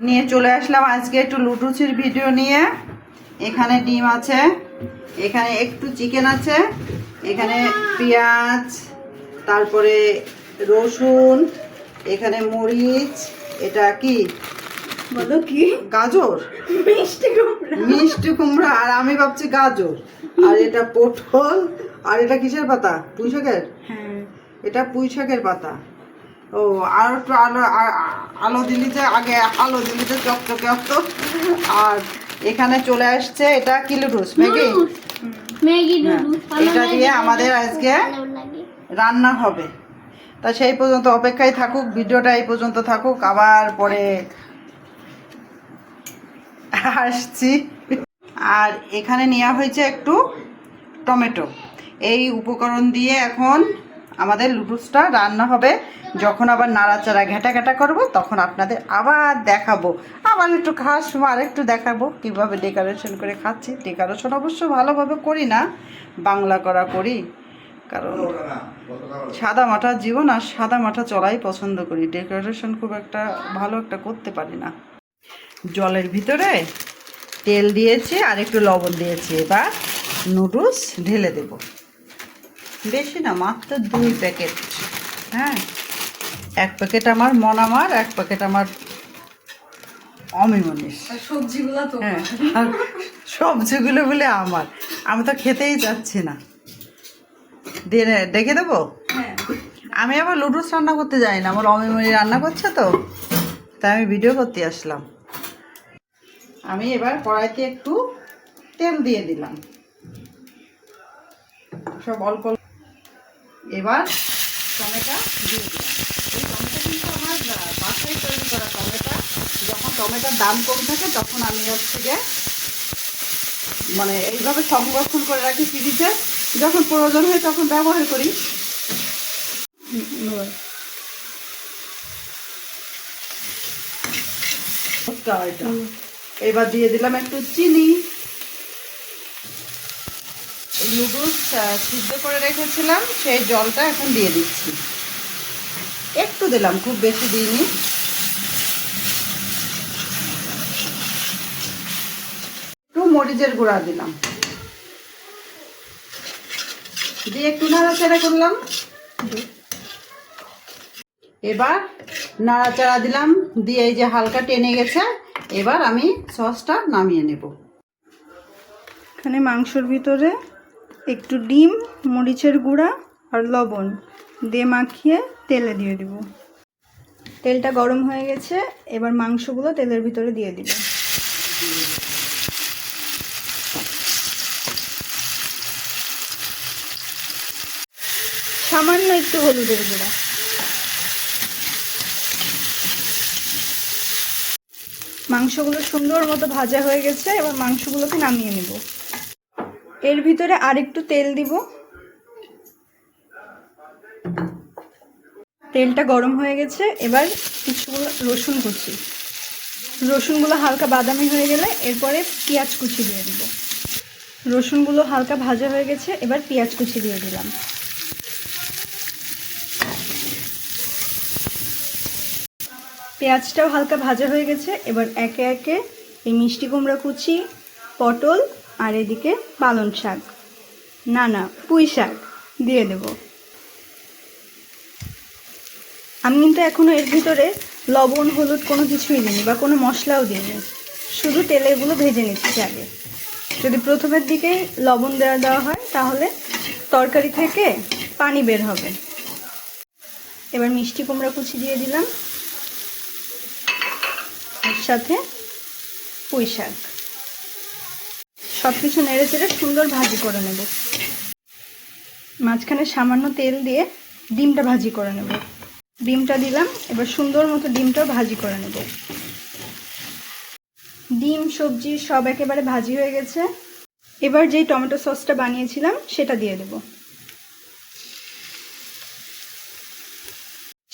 নিয়ে চলে আসলাম আজকে একটু লুটুচির ভিডিও নিয়ে। এখানে ডিম আছে এখানে একটু চিকেন আছে এখানে পেঁয়াজ তারপরে রসুন এখানে মরিচ এটা কি? বলো কি? গাজর? মিষ্টি কুমড়া। মিষ্টি কুমড়া আর আমি ভাবছি গাজর। আর এটা পটল আর এটা কিসের পাতা? পুঁই শাকের হ্যাঁ। এটা পুঁই শাকের পাতা। ও আর একটু আলো আলো দিলিতে আগে আলো দিলিতে চকচকে হতো। আর এখানে চলে আসছে এটা কিলুটুস ম্যাগি? ম্যাগি হ্যাঁ, এটা দিয়ে আমাদের আজকে রান্না হবে। তা সেই পর্যন্ত অপেক্ষায় থাকুক ভিডিওটা এই পর্যন্ত থাকুক আবার পরে আসছি। আর এখানে নেওয়া হয়েছে একটু টমেটো। এই উপকরণ দিয়ে এখন আমাদের লুডুসটা রান্না হবে। যখন আবার নাড়াচাড়া ঘেটা ঘেটা করব, তখন আপনাদের আবার দেখাবো। আবার একটু খাস, আর একটু দেখাবো কীভাবে ডেকোরেশন করে খাচ্ছি। ডেকোরেশন অবশ্য ভালোভাবে করি না, বাংলা করা করি। কারণ সাদা মাঠা জীবন আর সাদা মাঠা চলাই পছন্দ করি। ডেকোরেশন খুব একটা ভালো একটা করতে পারি না। জলের ভিতরে তেল দিয়েছি আর একটু লবণ দিয়েছি। এবার নুডলস ঢেলে দেব। বেশি না মাত্র দুই প্যাকেট। হ্যাঁ এক প্যাকেট আমার মনামার এক প্যাকেট আমার অমিমনিস সবজিগুলো তো হ্যাঁ আর সবজিগুলো বলে আমার। আমি তো খেতেই যাচ্ছি না। দিয়ে ডেকে দেবো? হ্যাঁ। আমি আবার লুডুস রান্না করতে যাই না আমার অমিমনি রান্না করছে তো তাই আমি ভিডিও করতে আসলাম। আমি এবার কড়াইতে একটু তেল দিয়ে দিলাম। সব অল্প। এবার টমেটো দিয়ে দিলাম। এই টমেটো কিন্তু আমার বাসায় তৈরি করা টমেটো। যখন টমেটোর দাম কম থাকে তখন আমি হচ্ছে গিয়ে মানে এইভাবে সংরক্ষণ করে রাখি ফ্রিজে। যখন প্রয়োজন হয় তখন ব্যবহার করি। এবার দিয়ে দিলাম একটু চিনি। নুডলস সিদ্ধ করে রেখেছিলাম, সেই জলটা এখন দিয়ে দিচ্ছি। একটু দিলাম, খুব বেশি দিইনি। একটু মরিচের গুঁড়া দিলাম। দিয়ে একটু নাড়াচাড়া করলাম। এবার নাড়াচাড়া দিলাম, দিয়ে এই যে হালকা টেনে গেছে, এবার আমি সসটা নামিয়ে নেব। এখানে মাংসর ভিতরে একটু ডিম, মরিচের গুঁড়া আর লবণ দিয়ে মাখিয়ে তেলে দিয়ে দিব। তেলটা গরম হয়ে গেছে, এবার মাংসগুলো তেলের ভিতরে দিয়ে দিব। সামান্য একটু হলুদের গুঁড়া। মাংসগুলো সুন্দর মতো ভাজা হয়ে গেছে, এবার মাংসগুলোকে নামিয়ে নেব। এর ভিতরে আরেকটু তেল দিব। তেলটা গরম হয়ে গেছে, এবার কিছুগুলো রসুন কুচি। রসুনগুলো হালকা বাদামি হয়ে গেলে এরপরে পেঁয়াজ কুচি দিয়ে দিব। রসুনগুলো হালকা ভাজা হয়ে গেছে, এবার পেঁয়াজ কুচি দিয়ে দিলাম। পেঁয়াজটাও হালকা ভাজা হয়ে গেছে, এবার একে একে এই মিষ্টি কুমড়া কুচি, পটল আর এদিকে পালং শাক। না না, পুঁই শাক দিয়ে দেব। আমি কিন্তু এখনও এর ভিতরে লবণ, হলুদ কোনো কিছুই দিইনি বা কোনো মশলাও দিইনি। শুধু তেলেগুলো ভেজে নিচ্ছি আগে। যদি প্রথমের দিকেই লবণ দেওয়া দেওয়া হয়, তাহলে তরকারি থেকে পানি বের হবে। এবার মিষ্টি কুমড়া কুচি দিয়ে দিলাম। সাথে পুঁই শাক। সব কিছু নেড়ে চেড়ে সুন্দর ভাজি করে নেব। মাঝখানে সামান্য তেল দিয়ে ডিমটা ভাজি করে নেব। ডিমটা দিলাম, এবার সুন্দর মতো ডিমটাও ভাজি করে নেব। ডিম, সবজি সব একেবারে ভাজি হয়ে গেছে। এবার যেই টমেটো সসটা বানিয়েছিলাম, সেটা দিয়ে দেব।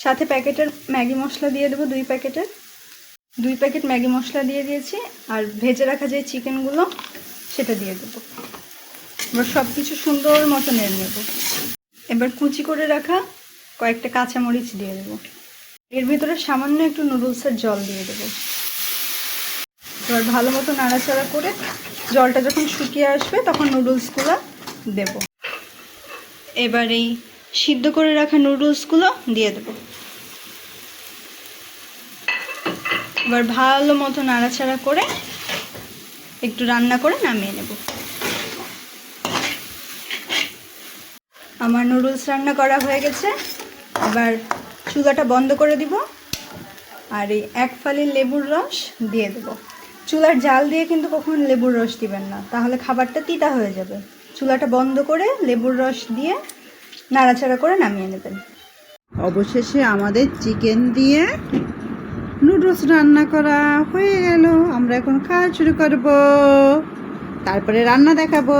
সাথে প্যাকেটের ম্যাগি মশলা দিয়ে দেবো দুই প্যাকেটের। দুই প্যাকেট ম্যাগি মশলা দিয়ে দিয়েছি, আর ভেজে রাখা যে চিকেনগুলো সেটা দিয়ে দেবো। এবার সব কিছু সুন্দর মতো নেড়ে নেব। এবার কুচি করে রাখা কয়েকটা কাঁচামরিচ দিয়ে দেবো। এর ভিতরে সামান্য একটু নুডলসের জল দিয়ে দেবো। এবার ভালো মতো নাড়াচাড়া করে জলটা যখন শুকিয়ে আসবে তখন নুডলসগুলো দেব। এবার এই সিদ্ধ করে রাখা নুডলসগুলো দিয়ে দেব। এবার ভালো মতো নাড়াচাড়া করে একটু রান্না করে নামিয়ে নেব। আমার নুডলস রান্না করা হয়ে গেছে। এবার চুলাটা বন্ধ করে দিব আর এই এক ফালি লেবুর রস দিয়ে দেব। চুলার জাল দিয়ে কিন্তু কখন লেবুর রস দিবেন না। তাহলে খাবারটা তিতা হয়ে যাবে। চুলাটা বন্ধ করে লেবুর রস দিয়ে নাড়াচাড়া করে নামিয়ে নেবেন। অবশেষে আমাদের চিকেন দিয়ে নুডলস রান্না করা হয়ে গেল। আমরা এখন খাওয়া শুরু করব। তারপরে রান্না দেখাবো।